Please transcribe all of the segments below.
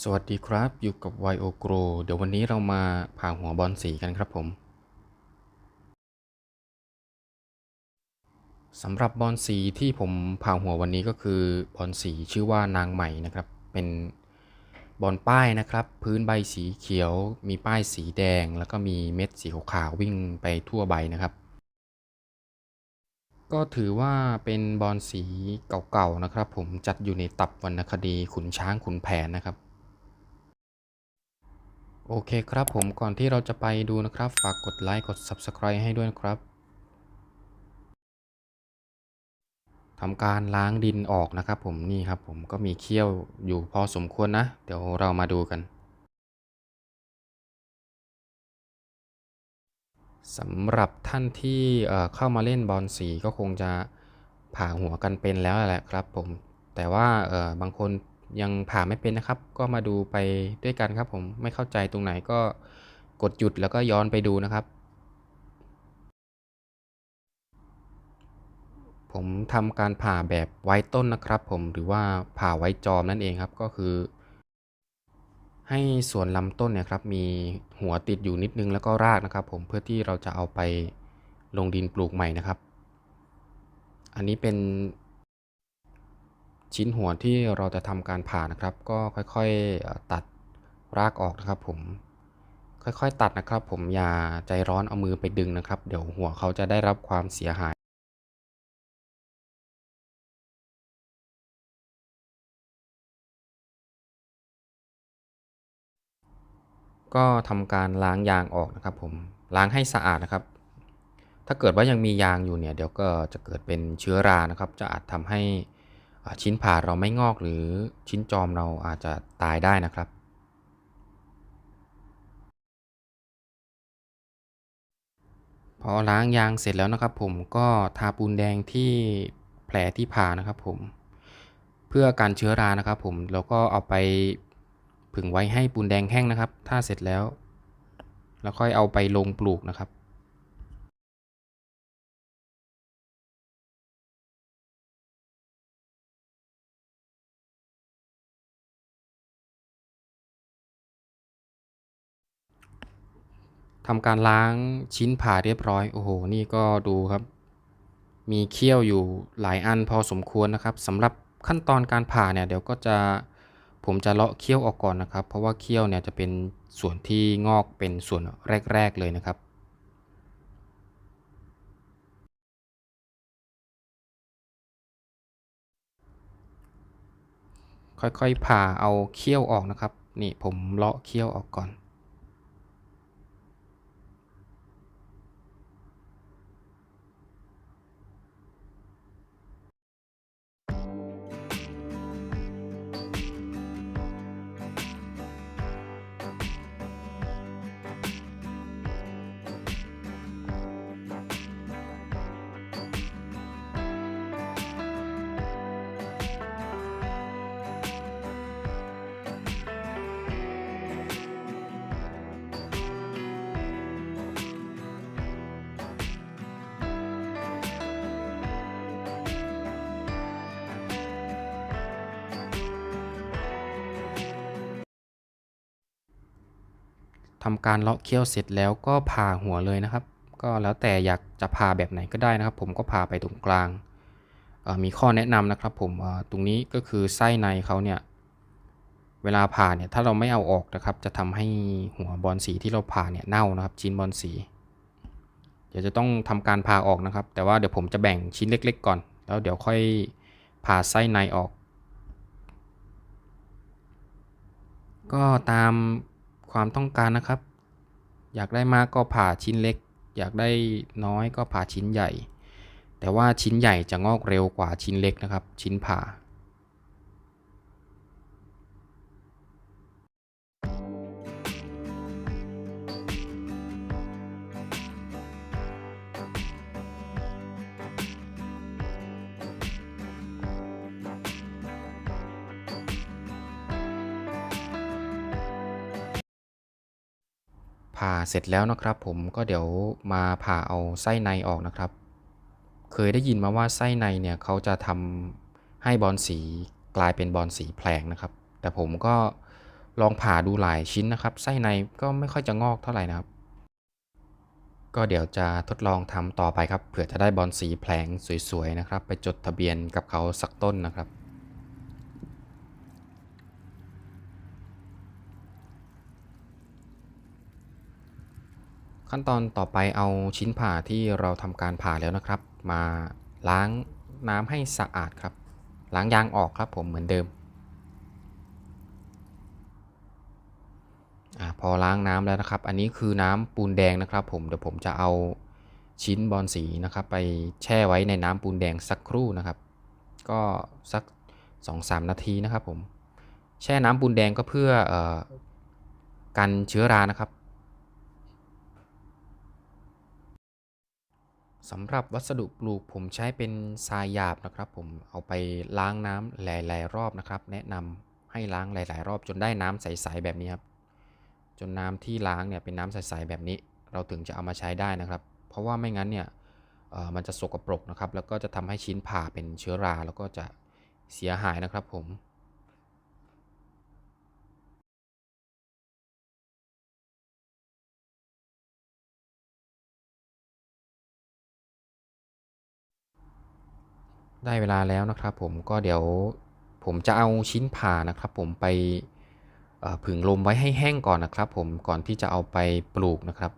สวัสดีครับ อยู่กับ YO Grow เดี๋ยววันนี้เรามาผ่าหัวบอลสีกันครับผมสำหรับบอลสีที่ผมผ่าหัววันนี้ก็คือบอลสีชื่อว่านางใหม่นะครับ เป็นบอลป้ายนะครับ พื้นใบสีเขียว มีป้ายสีแดง แล้วก็มีเม็ดสีขาวๆวิ่งไปทั่วใบนะครับ ก็ถือว่าเป็นบอลสีเก่าๆนะครับ ผมจัดอยู่ในตับวรรณคดีขุนช้างขุนแผนนะครับ โอเคครับผมก่อนที่เราจะไปดูนะครับ ฝากกดไลค์กด Subscribe ให้ด้วยนะครับทำการล้างดินออกนะครับผมนี่ครับผมก็มีเขี้ยวอยู่พอสมควรนะ เดี๋ยวเรามาดูกันสำหรับท่านที่เข้ามาเล่นบอลสีก็คงจะผ่าหัวกันเป็นแล้วแหละครับผมแต่ว่าบางคน ยังผ่าไม่เป็นนะครับ ก็มาดูไปด้วยกันครับ ผมไม่เข้าใจตรงไหนก็กดหยุดแล้วก็ย้อนไปดูนะครับ ผมทำการผ่าแบบไว้ต้นนะครับ ผมหรือว่าผ่าไว้จอมนั่นเองครับก็คือ ให้ส่วนลำต้นเนี่ยครับมีหัวติดอยู่นิดนึงแล้วก็รากนะครับ ผมเพื่อที่เราจะเอาไปลงดินปลูกใหม่นะครับ อันนี้เป็น ชิ้นหัวที่เราจะทำการผ่านะครับ ก็ค่อยๆตัดรากออกนะครับ ผมค่อยๆ ตัดนะครับ ผมอย่าใจร้อนเอามือไปดึงนะครับ เดี๋ยวหัวเขาจะได้รับความเสียหายก็ทำการล้างยางออกนะครับ ผมล้างให้สะอาดนะครับ ถ้าเกิดว่ายังมียางอยู่เนี่ย เดี๋ยวก็จะเกิดเป็นเชื้อรานะครับ จะอาจทำให้ ชิ้นผ่าเราไม่งอกหรือชิ้นจอมเราอาจจะตายได้นะครับ พอล้างยางเสร็จแล้วนะครับผมก็ทาปูนแดงที่แผลที่ผ่านะครับผม เพื่อการเชื้อรานะครับผมแล้วก็เอาไปผึ่งไว้ให้ปูนแดงแห้งนะครับ ถ้าเสร็จแล้ว แล้วค่อยเอาไปลงปลูกนะครับ ทำการล้างชิ้นผ่าเรียบร้อย โอ้โห นี่ก็ดูครับ มีเขี้ยวอยู่หลายอันพอสมควรนะครับสำหรับขั้นตอนการผ่าเนี่ยเดี๋ยวก็จะผมจะเลาะเขี้ยวออกก่อนนะครับ เพราะว่าเขี้ยวเนี่ยจะเป็นส่วนที่งอกเป็นส่วนแรก ๆ เลยนะครับค่อยๆผ่าเอาเขี้ยวออกนะครับ นี่ผมเลาะเขี้ยวออกก่อน ทำการเลาะเขี้ยวเสร็จแล้วก็ผ่าหัวเลยนะครับ ก็แล้วแต่อยากจะผ่าแบบไหนก็ได้นะครับ ผมก็ผ่าไปตรงกลาง มีข้อแนะนำนะครับผมตรงนี้ก็คือไส้ในเขาเนี่ยเวลาผ่าเนี่ยถ้าเราไม่เอาออกนะครับ จะทำให้หัวบอลสีที่เราผ่าเนี่ยเน่านะครับชิ้นบอลสี เดี๋ยวจะต้องทำการผ่าออกนะครับ แต่ว่าเดี๋ยวผมจะแบ่งชิ้นเล็ก ๆ ก่อน แล้วเดี๋ยวค่อยผ่าไส้ในออก ก็ตาม ความต้องการนะครับ อยากได้มากก็ผ่าชิ้นเล็ก อยากได้น้อยก็ผ่าชิ้นใหญ่ แต่ว่าชิ้นใหญ่จะงอกเร็วกว่าชิ้นเล็กนะครับ ชิ้นผ่า ผ่าเสร็จแล้วนะครับ ผมก็เดี๋ยวมาผ่าเอาไส้ในออกนะครับ เคยได้ยินมาว่าไส้ในเนี่ยเขาจะทำให้บอลสีกลายเป็นบอลสีแผลงนะครับ แต่ผมก็ลองผ่าดูหลายชิ้นนะครับ ไส้ในก็ไม่ค่อยจะงอกเท่าไหร่นะครับ ก็เดี๋ยวจะทดลองทำต่อไปครับเผื่อจะได้บอลสีแผลงสวยๆนะครับ ไปจดทะเบียนกับเขาสักต้นนะครับ ขั้นตอนต่อไปเอาชิ้นผ่าที่เราทำการผ่าแล้วนะครับ มาล้างน้ำให้สะอาดครับ ล้างยางออกครับผมเหมือนเดิมอพอล้างน้ำแล้วนะครับ อันนี้คือน้ำปูนแดงนะครับผมเดี๋ยวผมจะเอาชิ้นบอลสีนะครับ ไปแช่ไว้ในน้ำปูนแดงสักครู่นะครับ ก็สัก 2-3 นาทีนะครับผมแช่น้ำปูนแดงก็เพื่อออกันเชื้อรานะครับ สำหรับวัสดุปลูกผมใช้เป็นทรายหยาบนะครับ ผมเอาไปล้างน้ำหลายๆรอบนะครับ แนะนำให้ล้างหลาย ๆ รอบจนได้น้ำใสๆแบบนี้ครับจนน้ำที่ล้างเนี่ยเป็นน้ำใสๆแบบนี้ เราถึงจะเอามาใช้ได้นะครับ เพราะว่าไม่งั้นเนี่ยมันจะสกปรกนะครับ แล้วก็จะทำให้ชิ้นผ่าเป็นเชื้อราแล้วก็จะเสียหายนะครับผม ได้เวลาแล้วนะครับผมก็เดี๋ยวผมจะเอาชิ้นผ่านะครับ ผมไปผึ่งลมไว้ให้แห้งก่อนนะครับ ผมก่อนที่จะเอาไปปลูกนะครับ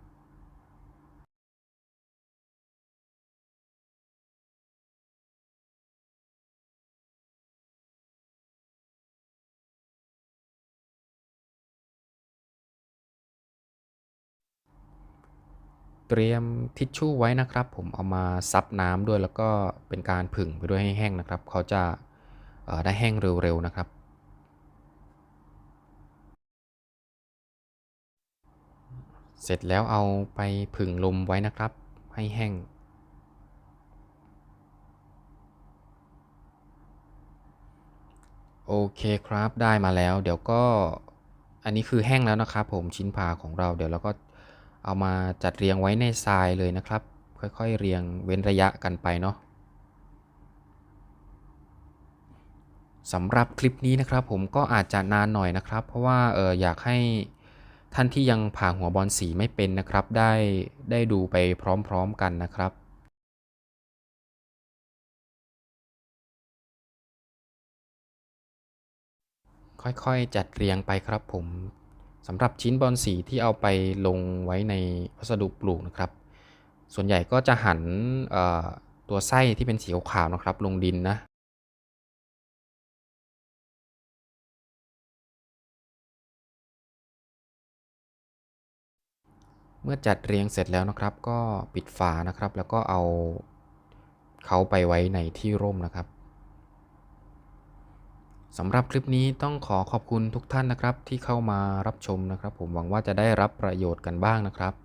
เตรียมทิชชู่ไว้นะครับ ผมเอามาซับน้ำด้วยแล้วก็เป็นการผึ่งไปด้วยให้แห้งนะครับ เขาจะได้แห้งเร็วๆนะครับ เสร็จแล้วเอาไปผึ่งลมไว้นะครับ ให้แห้งโอเคครับได้มาแล้ว เดี๋ยวก็อันนี้คือแห้งแล้วนะครับ ผมชิ้นผ่าของเราเดี๋ยวเราก็ เอามาจัดเรียงไว้ในทรายเลยนะครับ ค่อยๆเรียงเว้นระยะกันไปเนาะสำหรับคลิปนี้นะครับ ผมก็อาจจะนานหน่อยนะครับ เพราะว่าเอออยากให้ท่านที่ยังผ่าหัวบอลสีไม่เป็นนะครับ ได้ได้ดูไปพร้อมๆกันนะครับค่อยๆ จัดเรียงไปครับผม สำหรับชิ้นบอลสีที่เอาไปลงไว้ในวัสดุปลูกนะครับ ส่วนใหญ่ก็จะหันตัวไส้ที่เป็นสีขาวนะครับ ลงดินนะเมื่อจัดเรียงเสร็จแล้วนะครับ ก็ปิดฝานะครับ แล้วก็เอาเขาไปไว้ในที่ร่มนะครับ สำหรับคลิปนี้ต้องขอขอบคุณทุกท่านนะครับที่เข้ามารับชมนะครับ ผมหวังว่าจะได้รับประโยชน์กันบ้างนะครับ